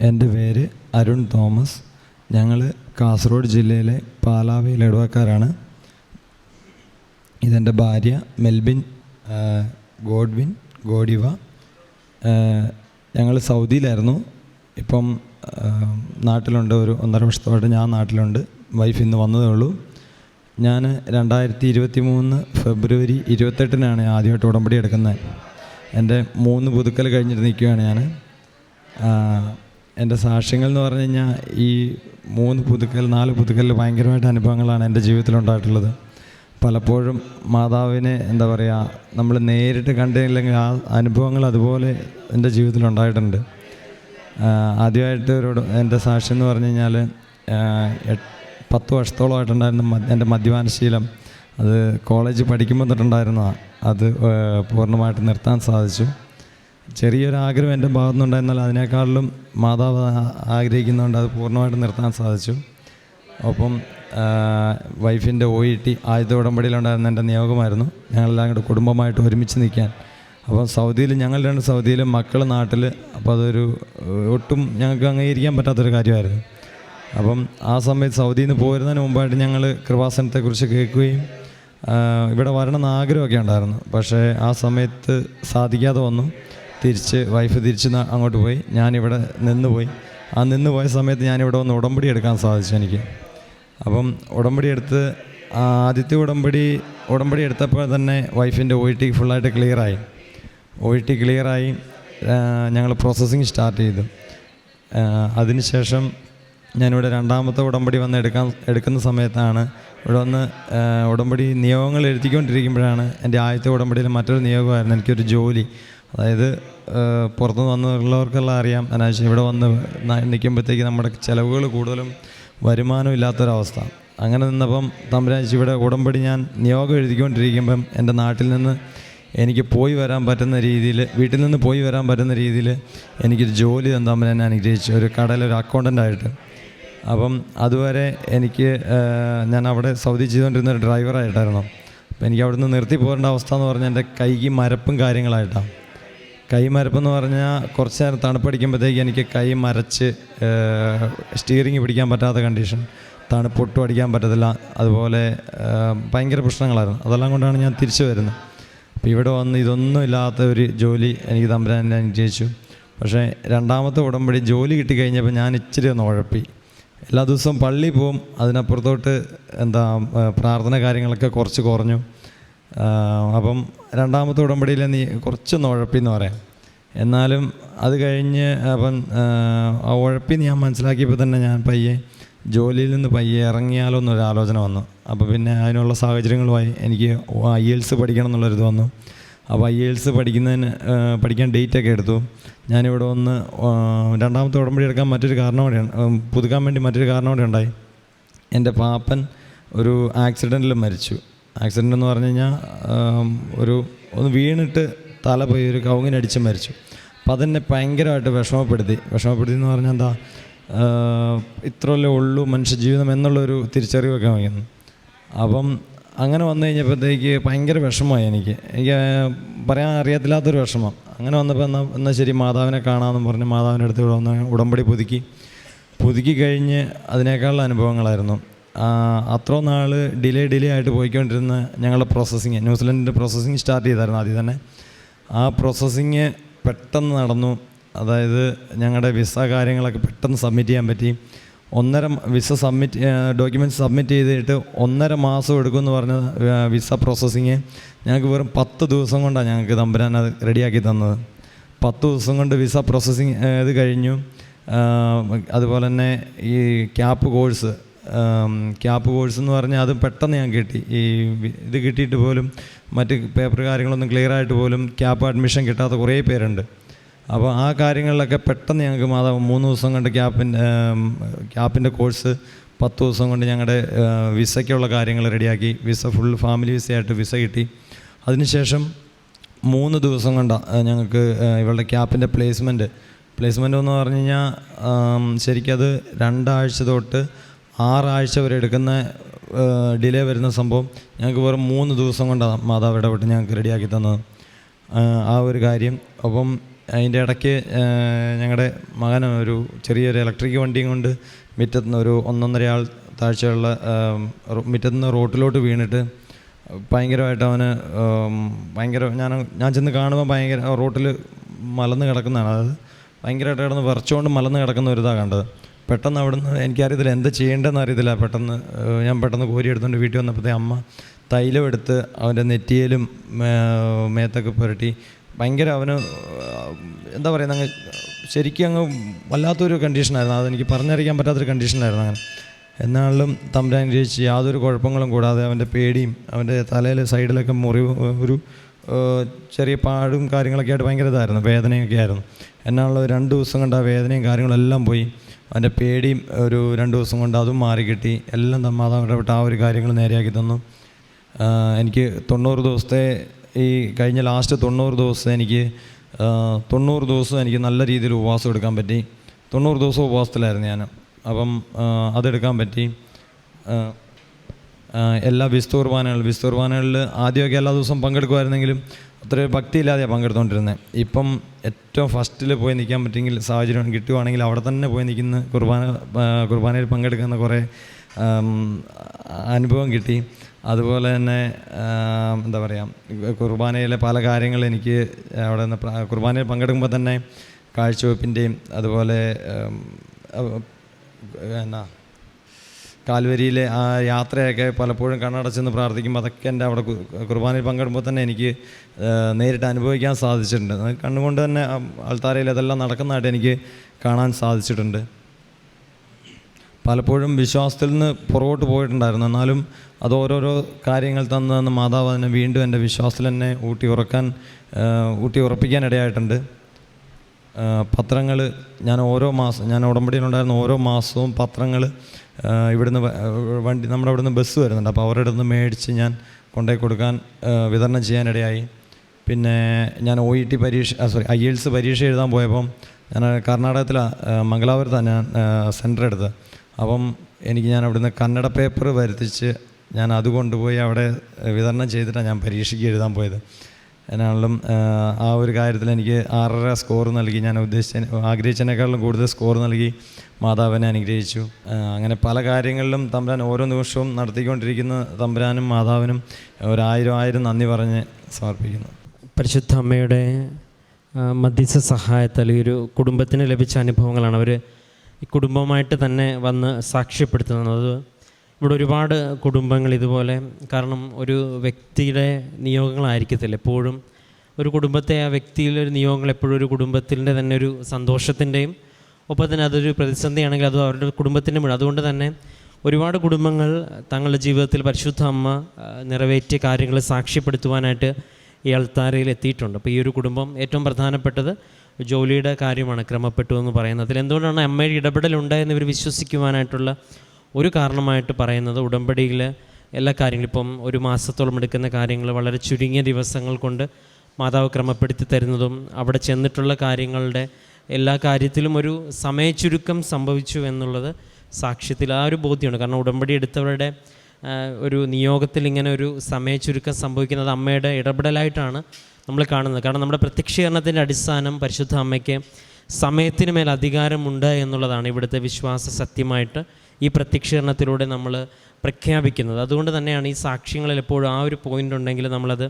എന്റെ പേര് അരുൺ തോമസ്. ഞങ്ങൾ കാസർഗോഡ് ജില്ലയിലെ പാലാവിയിൽ ഇടവക്കാരാണ്. ഇതെന്റെ ഭാര്യ മെൽബിൻ ഗോഡ്വിൻ ഗോഡിവ. ഞങ്ങൾ സൗദിയിലായിരുന്നു. ഇപ്പം നാട്ടിലുണ്ട് ഒരു ഒന്നര വർഷത്തോടെ ഞാൻ നാട്ടിലുണ്ട്. വൈഫ് ഇന്ന് വന്നതേ ഉള്ളൂ. ഞാൻ രണ്ടായിരത്തി ഇരുപത്തി മൂന്ന് ഫെബ്രുവരി ഇരുപത്തെട്ടിനാണ് ആദ്യമായിട്ട് ഉടമ്പടി എടുക്കുന്നത്. എന്റെ മൂന്ന് പുതുക്കൽ കഴിഞ്ഞിട്ട് നിൽക്കുകയാണ് ഞാൻ എന്റെ സാക്ഷ്യങ്ങൾ എന്ന് പറഞ്ഞു കഴിഞ്ഞാൽ ഈ മൂന്ന് പുതുക്കൽ നാല് പുതുക്കലിൽ ഭയങ്കരമായിട്ട് അനുഭവങ്ങളാണ് എന്റെ ജീവിതത്തിൽ ഉണ്ടായിട്ടുള്ളത് പലപ്പോഴും മാതാവിനെ എന്താ പറയുക നമ്മൾ നേരിട്ട് കണ്ടില്ലെങ്കിൽ ആ അനുഭവങ്ങൾ അതുപോലെ എന്റെ ജീവിതത്തിൽ ഉണ്ടായിട്ടുണ്ട് ആദ്യമായിട്ട് ഒരു എന്റെ സാക്ഷ്യം എന്ന് പറഞ്ഞു കഴിഞ്ഞാൽ പത്ത് വർഷത്തോളമായിട്ടുണ്ടായിരുന്ന എന്റെ മദ്യപാനശീലം. അത് കോളേജ് പഠിക്കുമ്പോൾ തൊട്ടുണ്ടായിരുന്നതാണ്. അത് പൂർണമായിട്ട് നിർത്താൻ സാധിച്ചു. ചെറിയൊരു ആഗ്രഹം എന്റെ ഭാഗത്തുനിന്നുണ്ടായിരുന്നാൽ അതിനേക്കാളിലും മാതാവ് ആഗ്രഹിക്കുന്നതുകൊണ്ട് അത് പൂർണമായിട്ട് നിർത്താൻ സാധിച്ചു. ഒപ്പം വൈഫിന്റെ ഒ ഇ ടി ആദ്യത്തെ ഉടമ്പടിയിലുണ്ടായിരുന്ന എന്റെ നിയോഗമായിരുന്നു. ഞങ്ങളെല്ലാം കൂടെ കുടുംബമായിട്ട് ഒരുമിച്ച് നിൽക്കാൻ. അപ്പോൾ സൗദിയിൽ ഞങ്ങൾ രണ്ട് സൗദിയിലും മക്കൾ നാട്ടിൽ അപ്പോൾ അതൊരു ഒട്ടും ഞങ്ങൾക്ക് അംഗീകരിക്കാൻ പറ്റാത്തൊരു കാര്യമായിരുന്നു. അപ്പം ആ സമയത്ത് സൗദിയിൽ നിന്ന് പോരുന്നതിന് മുമ്പായിട്ട് ഞങ്ങൾ കൃപാസനത്തെക്കുറിച്ച് കേൾക്കുകയും ഇവിടെ വരണമെന്ന് ആഗ്രഹമൊക്കെ ഉണ്ടായിരുന്നു. പക്ഷേ ആ സമയത്ത് സാധിക്കാതെ വന്നു. തിരിച്ച് വൈഫ് തിരിച്ച് അങ്ങോട്ട് പോയി. ഞാനിവിടെ നിന്ന് പോയി ആ നിന്ന് പോയ സമയത്ത് ഞാനിവിടെ ഒന്ന് ഉടമ്പടി എടുക്കാൻ സാധിച്ചു എനിക്ക്. അപ്പം ഉടമ്പടി എടുത്ത് ആദ്യത്തെ ഉടമ്പടി ഉടമ്പടി എടുത്തപ്പോൾ തന്നെ വൈഫിന്റെ ഒ ടി ഫുള്ളായിട്ട് ക്ലിയറായി ഒ ടി ക്ലിയറായി ഞങ്ങൾ പ്രോസസ്സിങ് സ്റ്റാർട്ട് ചെയ്തു. അതിനുശേഷം ഞാനിവിടെ രണ്ടാമത്തെ ഉടമ്പടി വന്ന് എടുക്കാൻ എടുക്കുന്ന സമയത്താണ് ഇവിടെ വന്ന് ഉടമ്പടി നിയോഗങ്ങൾ എഴുതിക്കൊണ്ടിരിക്കുമ്പോഴാണ് എന്റെ ആദ്യത്തെ ഉടമ്പടിയിൽ മറ്റൊരു നിയോഗമായിരുന്നു എനിക്കൊരു ജോലി. അതായത് പുറത്തു വന്നുള്ളവർക്കെല്ലാം അറിയാം. അനാവശ്യം ഇവിടെ വന്ന് നിൽക്കുമ്പോഴത്തേക്ക് നമ്മുടെ ചിലവുകൾ കൂടുതലും വരുമാനം ഇല്ലാത്തൊരവസ്ഥ. അങ്ങനെ നിന്നപ്പം തമ്പരാജ് ഇവിടെ ഉടമ്പടി ഞാൻ നിയോഗം എഴുതിക്കൊണ്ടിരിക്കുമ്പം എന്റെ നാട്ടിൽ നിന്ന് എനിക്ക് പോയി വരാൻ പറ്റുന്ന രീതിയിൽ വീട്ടിൽ നിന്ന് പോയി വരാൻ പറ്റുന്ന രീതിയിൽ എനിക്കൊരു ജോലി തന്നെ തമ്പരാൻ എന്നെ അനുഗ്രഹിച്ചു. ഒരു കടയിൽ ഒരു അക്കൗണ്ടന്റായിട്ട് അപ്പം അതുവരെ എനിക്ക് ഞാൻ അവിടെ സൗദി ചെയ്തുകൊണ്ടിരുന്ന ഒരു ഡ്രൈവറായിട്ടായിരുന്നു അപ്പം എനിക്ക് അവിടുന്ന് നിർത്തി പോകേണ്ട അവസ്ഥ എന്ന് പറഞ്ഞാൽ എന്റെ കൈക്ക് മരപ്പും കാര്യങ്ങളായിട്ടാണ്. കൈ മരപ്പെന്ന് പറഞ്ഞാൽ കുറച്ച് നേരം തണുപ്പടിക്കുമ്പോഴത്തേക്ക് എനിക്ക് കൈ മരച്ച് സ്റ്റിയറിങ് പിടിക്കാൻ പറ്റാത്ത കണ്ടീഷൻ തണുപ്പ് ഒട്ടും അടിക്കാൻ പറ്റത്തില്ല. അതുപോലെ ഭയങ്കര പ്രശ്നങ്ങളായിരുന്നു. അതെല്ലാം കൊണ്ടാണ് ഞാൻ തിരിച്ചു വരുന്നത്. അപ്പോൾ ഇവിടെ വന്ന് ഇതൊന്നും ഇല്ലാത്ത ഒരു ജോലി എനിക്ക് തമ്പുരാൻ ഞാൻ അനുഗ്രഹിച്ചു. പക്ഷേ രണ്ടാമത്തെ ഉടമ്പടി ജോലി കിട്ടിക്കഴിഞ്ഞപ്പോൾ ഞാൻ ഇച്ചിരി ഒന്ന് ഉഴപ്പി. എല്ലാ ദിവസവും പള്ളി പോവും. അതിനപ്പുറത്തോട്ട് എന്താ പ്രാർത്ഥന കാര്യങ്ങളൊക്കെ കുറച്ച് കുറഞ്ഞു. അപ്പം രണ്ടാമത്തെ ഉടമ്പടിയിൽ നീ കുറച്ചൊന്ന് ഉഴപ്പിന്ന് പറയാം. എന്നാലും അത് കഴിഞ്ഞ് അപ്പം ആ, ഉഴപ്പി ഞാൻ മനസ്സിലാക്കിയപ്പോൾ തന്നെ ഞാൻ പയ്യെ ജോലിയിൽ നിന്ന് പയ്യെ ഇറങ്ങിയാലോ എന്നൊരു ആലോചന വന്നു. അപ്പോൾ പിന്നെ അതിനുള്ള സാഹചര്യങ്ങളുമായി എനിക്ക് ഐ എൽസ് പഠിക്കണം എന്നുള്ളൊരിത് വന്നു. അപ്പോൾ ഐ എൽസ് പഠിക്കുന്നതിന് പഠിക്കാൻ ഡേറ്റൊക്കെ എടുത്തു. ഞാനിവിടെ വന്ന് ആ, രണ്ടാമത്തെ ഉടമ്പടി എടുക്കാൻ മറ്റൊരു കാരണം കൂടെ പുതുക്കാൻ വേണ്ടി മറ്റൊരു കാരണം കൂടെ ഉണ്ടായി. എന്റെ പാപ്പൻ ഒരു ആക്സിഡന്റിൽ മരിച്ചു. ആക്സിഡന്റ് എന്ന് പറഞ്ഞു കഴിഞ്ഞാൽ ഒരു ഒന്ന് വീണിട്ട് തല പോയി ഒരു കവുങ്ങിനടിച്ച് മരിച്ചു. അപ്പം അതെന്നെ ഭയങ്കരമായിട്ട് വിഷമപ്പെടുത്തി. വിഷമപ്പെടുത്തി എന്ന് പറഞ്ഞാൽ എന്താ ഇത്രയല്ലേ ഉള്ളൂ മനുഷ്യജീവിതം എന്നുള്ളൊരു തിരിച്ചറിവൊക്കെ വാങ്ങിയിരുന്നു. അപ്പം അങ്ങനെ വന്നു കഴിഞ്ഞപ്പോഴത്തേക്ക് ഭയങ്കര വിഷമമായി എനിക്ക്. എനിക്ക് പറയാൻ അറിയത്തില്ലാത്തൊരു വിഷമം. അങ്ങനെ വന്നപ്പോൾ എന്നാൽ എന്നാൽ ശരി മാതാവിനെ കാണാമെന്ന് പറഞ്ഞ് മാതാവിന്റെ അടുത്ത് വന്ന് ഉടമ്പടി പുതുക്കി. പുതുക്കി കഴിഞ്ഞ് അതിനേക്കാളുള്ള അനുഭവങ്ങളായിരുന്നു. ആ, അത്രയും നാൾ ഡിലേ ഡിലേ ആയിട്ട് പോയിക്കൊണ്ടിരുന്ന ഞങ്ങളുടെ പ്രോസസ്സിങ് ന്യൂസിലൻഡിന്റെ പ്രോസസ്സിങ് സ്റ്റാർട്ട് ചെയ്തായിരുന്നു ആദ്യം തന്നെ. ആ പ്രോസസ്സിങ് പെട്ടെന്ന് നടന്നു. അതായത് ഞങ്ങളുടെ വിസ കാര്യങ്ങളൊക്കെ പെട്ടെന്ന് സബ്മിറ്റ് ചെയ്യാൻ പറ്റി. ഒന്നര വിസ സബ്മിറ്റ് ഡോക്യുമെന്റ്സ് സബ്മിറ്റ് ചെയ്തിട്ട് ഒന്നര മാസം എടുക്കുമെന്ന് പറഞ്ഞ വിസ പ്രോസസ്സിങ് ഞങ്ങൾക്ക് വെറും പത്ത് ദിവസം കൊണ്ടാണ് ഞങ്ങൾക്ക് തമ്പുരാൻ അത് റെഡിയാക്കി തന്നത്. പത്ത് ദിവസം കൊണ്ട് വിസ പ്രോസസ്സിങ് ഇത് കഴിഞ്ഞു. അതുപോലെ തന്നെ ഈ ക്യാപ്പ് കോഴ്സ് ക്യാപ്പ് കോഴ്സ് എന്ന് പറഞ്ഞാൽ അത് പെട്ടെന്ന് ഞാൻ കിട്ടി. ഈ ഇത് കിട്ടിയിട്ട് പോലും മറ്റ് പേപ്പർ കാര്യങ്ങളൊന്നും ക്ലിയർ ആയിട്ട് പോലും ക്യാപ്പ് അഡ്മിഷൻ കിട്ടാത്ത കുറേ പേരുണ്ട്. അപ്പോൾ ആ കാര്യങ്ങളിലൊക്കെ പെട്ടെന്ന് ഞങ്ങൾക്ക് മാതാവ് മൂന്ന് ദിവസം കൊണ്ട് ക്യാപ്പിന്റെ ക്യാപ്പിന്റെ കോഴ്സ് പത്ത് ദിവസം കൊണ്ട് ഞങ്ങളുടെ വിസയ്ക്കുള്ള കാര്യങ്ങൾ റെഡിയാക്കി. വിസ ഫുൾ ഫാമിലി വിസയായിട്ട് വിസ കിട്ടി. അതിനുശേഷം മൂന്ന് ദിവസം കൊണ്ടാണ് ഞങ്ങൾക്ക് ഇവളുടെ ക്യാപ്പിന്റെ പ്ലേസ്മെന്റ് പ്ലേസ്മെന്റ് എന്ന് പറഞ്ഞു കഴിഞ്ഞാൽ ശരിക്കത് രണ്ടാഴ്ച തൊട്ട് ആറാഴ്ച വരെ എടുക്കുന്ന ഡിലേ വരുന്ന സംഭവം ഞങ്ങൾക്ക് വെറും മൂന്ന് ദിവസം കൊണ്ടാണ് മാതാവ് ഇടപെട്ട് ഞങ്ങൾക്ക് റെഡിയാക്കി തന്നത്. ആ, ഒരു കാര്യം. അപ്പം അതിന്റെ ഇടയ്ക്ക് ഞങ്ങളുടെ മകൻ ഒരു ചെറിയൊരു ഇലക്ട്രിക് വണ്ടിയും കൊണ്ട് മുറ്റത്തുനിന്ന് ഒരു ഒന്നൊന്നര ആൾ താഴ്ചയുള്ള മുറ്റത്തുനിന്ന് റോട്ടിലോട്ട് വീണിട്ട് ഭയങ്കരമായിട്ട് അവന് ഭയങ്കര ഞാൻ ഞാൻ ചെന്ന് കാണുമ്പോൾ ഭയങ്കര റോട്ടിൽ മലന്ന് കിടക്കുന്നതാണ്. അതായത് ഭയങ്കരമായിട്ട് കിടന്ന് വിറച്ചുകൊണ്ട് മലന്ന് കിടക്കുന്ന ഒരു ഇതാണ് കണ്ടത്. പെട്ടെന്ന് അവിടുന്ന് എനിക്കറിയത്തില്ല എന്താ ചെയ്യേണ്ടതെന്ന് അറിയത്തില്ല. പെട്ടെന്ന് ഞാൻ പെട്ടെന്ന് കോരി എടുത്തുകൊണ്ട് വീട്ടിൽ വന്നപ്പോഴത്തേ അമ്മ തൈലം എടുത്ത് അവന്റെ നെറ്റിയിലും മേത്തൊക്കെ പുരട്ടി. ഭയങ്കര അവന് എന്താ പറയുക അങ്ങ് ശരിക്കും അങ്ങ് വല്ലാത്തൊരു കണ്ടീഷനായിരുന്നു. അതെനിക്ക് പറഞ്ഞറിയിക്കാൻ പറ്റാത്തൊരു കണ്ടീഷനായിരുന്നു അങ്ങനെ. എന്നാലും തമ്പുരാൻ ജയിച്ച് യാതൊരു കുഴപ്പങ്ങളും കൂടാതെ അവന്റെ പേടിയും അവന്റെ തലയിൽ സൈഡിലൊക്കെ മുറിവ് ഒരു ചെറിയ പാടും കാര്യങ്ങളൊക്കെ ആയിട്ട് ഭയങ്കര ഇതായിരുന്നു വേദനയൊക്കെ ആയിരുന്നു. എന്നാലുള്ള രണ്ട് ദിവസം കൊണ്ട് ആ വേദനയും കാര്യങ്ങളെല്ലാം പോയി. അവന്റെ പേടിയും ഒരു രണ്ട് ദിവസം കൊണ്ട് അതും മാറി കിട്ടി. എല്ലാം തമ്മാതാവ് ഇടപെട്ട് ആ ഒരു കാര്യങ്ങൾ നേരെയാക്കി തന്നു. എനിക്ക് തൊണ്ണൂറ് ദിവസത്തെ ഈ കഴിഞ്ഞ ലാസ്റ്റ് തൊണ്ണൂറ് ദിവസത്തെ എനിക്ക് തൊണ്ണൂറ് ദിവസം എനിക്ക് നല്ല രീതിയിൽ ഉപവാസം എടുക്കാൻ പറ്റി. തൊണ്ണൂറ് ദിവസം ഉപവാസത്തിലായിരുന്നു ഞാൻ. അപ്പം അതെടുക്കാൻ പറ്റി. എല്ലാ വിസ്തു വിസ്തുർബാനകളിൽ വിസ്തു കുർബാനകളിൽ ആദ്യമൊക്കെ എല്ലാ ദിവസവും പങ്കെടുക്കുമായിരുന്നെങ്കിലും അത്ര ഭക്തിയില്ലാതെയാണ് പങ്കെടുത്തുകൊണ്ടിരുന്നത് ഇപ്പം ഏറ്റവും ഫസ്റ്റിൽ പോയി നിൽക്കാൻ പറ്റുമെങ്കിൽ സാഹചര്യം കിട്ടുവാണെങ്കിൽ അവിടെ തന്നെ പോയി നിൽക്കുന്ന കുർബാന കുർബാനയിൽ പങ്കെടുക്കുന്ന കുറേ അനുഭവം കിട്ടി. അതുപോലെ തന്നെ എന്താ പറയുക കുർബാനയിലെ പല കാര്യങ്ങൾ എനിക്ക് അവിടെ നിന്ന് കുർബാനയിൽ പങ്കെടുക്കുമ്പോൾ തന്നെ കാഴ്ചവെപ്പിന്റെയും അതുപോലെ എന്നാ കാൽവരിയിലെ ആ യാത്രയൊക്കെ പലപ്പോഴും കണ്ണടച്ചെന്ന് പ്രാർത്ഥിക്കുമ്പോൾ അതൊക്കെ എന്റെ അവിടെ കുർബാനയിൽ പങ്കെടുമ്പോൾ തന്നെ എനിക്ക് നേരിട്ട് അനുഭവിക്കാൻ സാധിച്ചിട്ടുണ്ട്. കണ്ണുകൊണ്ട് തന്നെ ആ ആൾത്താരയിൽ അതെല്ലാം നടക്കുന്നതായിട്ട് എനിക്ക് കാണാൻ സാധിച്ചിട്ടുണ്ട്. പലപ്പോഴും വിശ്വാസത്തിൽ നിന്ന് പുറകോട്ട് പോയിട്ടുണ്ടായിരുന്നു. എന്നാലും അത് ഓരോരോ കാര്യങ്ങൾ തന്നു മാതാവ് വീണ്ടും എന്റെ വിശ്വാസത്തിൽ തന്നെ ഊട്ടി ഉറക്കാൻ ഊട്ടി ഉറപ്പിക്കാൻ ഇടയായിട്ടുണ്ട്. പത്രങ്ങൾ ഞാൻ ഓരോ മാസം ഞാൻ ഉടമ്പടിയിലുണ്ടായിരുന്ന ഓരോ മാസവും പത്രങ്ങൾ ഇവിടുന്ന് വണ്ടി നമ്മുടെ ഇവിടുന്ന് ബസ് വരുന്നുണ്ട്. അപ്പോൾ അവരുടെ നിന്ന് മേടിച്ച് ഞാൻ കൊണ്ടുപോയി കൊടുക്കാൻ വിതരണം ചെയ്യാനിടയായി. പിന്നെ ഞാൻ ഒ ഇ ടി പരീക്ഷ സോറി ഐ എൽസ് പരീക്ഷ എഴുതാൻ പോയപ്പം ഞാൻ കർണാടകത്തിലാണ് മംഗലാപുരത്താണ് ഞാൻ സെന്റർ എടുത്തത്. അപ്പം എനിക്ക് ഞാൻ അവിടുന്ന് കന്നഡ പേപ്പർ വരുത്തിച്ച് ഞാൻ അത് കൊണ്ടുപോയി അവിടെ വിതരണം ചെയ്തിട്ടാണ് ഞാൻ പരീക്ഷയ്ക്ക് എഴുതാൻ പോയത്. എന്നാണെങ്കിലും ആ ഒരു കാര്യത്തിൽ എനിക്ക് ആറര സ്കോർ നൽകി. ഞാൻ ഉദ്ദേശിച്ച ആഗ്രഹിച്ചതിനേക്കാളും കൂടുതൽ സ്കോർ നൽകി. മാതാവിനെ അനുഗ്രഹിച്ചു. അങ്ങനെ പല കാര്യങ്ങളിലും തമ്പുരാൻ ഓരോ നിമിഷവും നടത്തിക്കൊണ്ടിരിക്കുന്ന തമ്പുരാനും മാതാവിനും ഒരായിരം ആയിരം നന്ദി പറഞ്ഞ് സമർപ്പിക്കുന്നു. പരിശുദ്ധ അമ്മയുടെ മധ്യസ്ഥ സഹായത്താൽ ഈ ഒരു കുടുംബത്തിന് ലഭിച്ച അനുഭവങ്ങളാണ് അവർ കുടുംബമായിട്ട് തന്നെ വന്ന് സാക്ഷ്യപ്പെടുത്തുന്നത്. ഇവിടെ ഒരുപാട് കുടുംബങ്ങൾ ഇതുപോലെ കാരണം ഒരു വ്യക്തിയുടെ നിയോഗങ്ങളായിരിക്കത്തില്ല എപ്പോഴും. ഒരു കുടുംബത്തെ ആ വ്യക്തിയിലെ ഒരു നിയോഗങ്ങൾ എപ്പോഴും ഒരു കുടുംബത്തിന്റെ തന്നെ ഒരു സന്തോഷത്തിന്റെയും ഒപ്പം തന്നെ അതൊരു പ്രതിസന്ധിയാണെങ്കിൽ അത് അവരുടെ കുടുംബത്തിന്റെ മുഴുവൻ. അതുകൊണ്ട് തന്നെ ഒരുപാട് കുടുംബങ്ങൾ തങ്ങളുടെ ജീവിതത്തിൽ പരിശുദ്ധ അമ്മ നിറവേറ്റിയ കാര്യങ്ങൾ സാക്ഷ്യപ്പെടുത്തുവാനായിട്ട് ഈ അൾത്താരയിൽ എത്തിയിട്ടുണ്ട്. അപ്പോൾ ഈ ഒരു കുടുംബം ഏറ്റവും പ്രധാനപ്പെട്ടത് ജോലിയുടെ കാര്യമാണ് ക്രമപ്പെട്ടു എന്ന് പറയുന്നത്. അതിൽ എന്തുകൊണ്ടാണ് അമ്മയുടെ ഇടപെടലുണ്ടായെന്ന് ഇവർ വിശ്വസിക്കുവാനായിട്ടുള്ള ഒരു കാരണമായിട്ട് പറയുന്നത് ഉടമ്പടിയിൽ എല്ലാ കാര്യങ്ങളും ഇപ്പം ഒരു മാസത്തോളം എടുക്കുന്ന കാര്യങ്ങൾ വളരെ ചുരുങ്ങിയ ദിവസങ്ങൾ കൊണ്ട് മാതാവ് ക്രമപ്പെടുത്തി തരുന്നതും അവിടെ ചെന്നിട്ടുള്ള കാര്യങ്ങളുടെ എല്ലാ കാര്യത്തിലും ഒരു സമയച്ചുരുക്കം സംഭവിച്ചു എന്നുള്ളത് സാക്ഷ്യത്തിൽ ആ ഒരു ബോധ്യമുണ്ട് കാരണം ഉടമ്പടി എടുത്തവരുടെ ഒരു നിയോഗത്തിൽ ഇങ്ങനെ ഒരു സമയച്ചുരുക്കം സംഭവിക്കുന്നത് അമ്മയുടെ ഇടപെടലായിട്ടാണ് നമ്മൾ കാണുന്നത്. കാരണം നമ്മുടെ പ്രത്യക്ഷീകരണത്തിന്റെ അടിസ്ഥാനം പരിശുദ്ധ അമ്മയ്ക്ക് സമയത്തിന് മേൽ അധികാരമുണ്ട് എന്നുള്ളതാണ് ഇവിടുത്തെ വിശ്വാസ സത്യമായിട്ട് ഈ പ്രത്യക്ഷീകരണത്തിലൂടെ നമ്മൾ പ്രഖ്യാപിക്കുന്നത്. അതുകൊണ്ട് തന്നെയാണ് ഈ സാക്ഷ്യങ്ങളിൽ എപ്പോഴും ആ ഒരു പോയിന്റ് ഉണ്ടെങ്കിൽ നമ്മളത്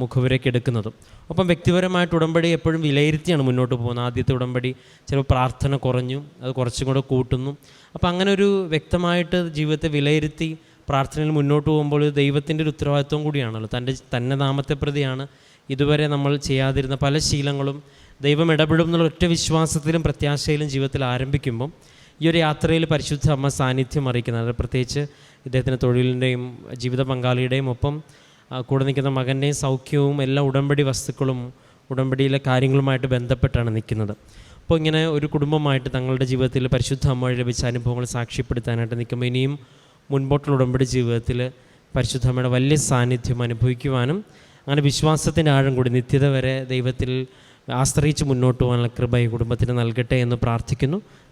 മുഖവരയ്ക്ക് എടുക്കുന്നതും. ഒപ്പം വ്യക്തിപരമായിട്ട് ഉടമ്പടി എപ്പോഴും വിലയിരുത്തിയാണ് മുന്നോട്ട് പോകുന്നത്. ആദ്യത്തെ ഉടമ്പടി ചിലപ്പോൾ പ്രാർത്ഥന കുറഞ്ഞു അത് കുറച്ചും കൂടെ കൂട്ടുന്നു. അപ്പോൾ അങ്ങനെ ഒരു വ്യക്തമായിട്ട് ജീവിതത്തെ വിലയിരുത്തി പ്രാർത്ഥനയിൽ മുന്നോട്ട് പോകുമ്പോൾ ദൈവത്തിന്റെ ഒരു ഉത്തരവാദിത്വം കൂടിയാണല്ലോ. തന്റെ തന്നെ നാമത്തെ പ്രതിയാണ്. ഇതുവരെ നമ്മൾ ചെയ്യാതിരുന്ന പല ശീലങ്ങളും ദൈവം ഇടപെടും എന്നുള്ള ഒറ്റ വിശ്വാസത്തിലും പ്രത്യാശയിലും ജീവിതത്തിൽ ആരംഭിക്കുമ്പം ഈ ഒരു യാത്രയിൽ പരിശുദ്ധ അമ്മ സാന്നിധ്യം അറിയിക്കുന്നത്. പ്രത്യേകിച്ച് ഇദ്ദേഹത്തിന്റെ തൊഴിലിന്റെയും ജീവിത പങ്കാളിയുടെയും ഒപ്പം കൂടെ നിൽക്കുന്ന മകന്റെയും സൗഖ്യവും എല്ലാ ഉടമ്പടി വസ്തുക്കളും ഉടമ്പടിയിലെ കാര്യങ്ങളുമായിട്ട് ബന്ധപ്പെട്ടാണ് നിൽക്കുന്നത്. അപ്പോൾ ഇങ്ങനെ ഒരു കുടുംബമായിട്ട് തങ്ങളുടെ ജീവിതത്തിൽ പരിശുദ്ധ അമ്മ ലഭിച്ച അനുഭവങ്ങൾ സാക്ഷ്യപ്പെടുത്താനായിട്ട് നിൽക്കുമ്പോൾ ഇനിയും മുൻപോട്ടുള്ള ഉടമ്പടി ജീവിതത്തിൽ പരിശുദ്ധ അമ്മയുടെ വലിയ സാന്നിധ്യം അനുഭവിക്കുവാനും അങ്ങനെ വിശ്വാസത്തിന്റെ ആഴം കൂടി നിത്യത വരെ ദൈവത്തിൽ ആശ്രയിച്ച് മുന്നോട്ട് പോകാനുള്ള കൃപ ഈ കുടുംബത്തിന് നൽകട്ടെ എന്ന് പ്രാർത്ഥിക്കുന്നു.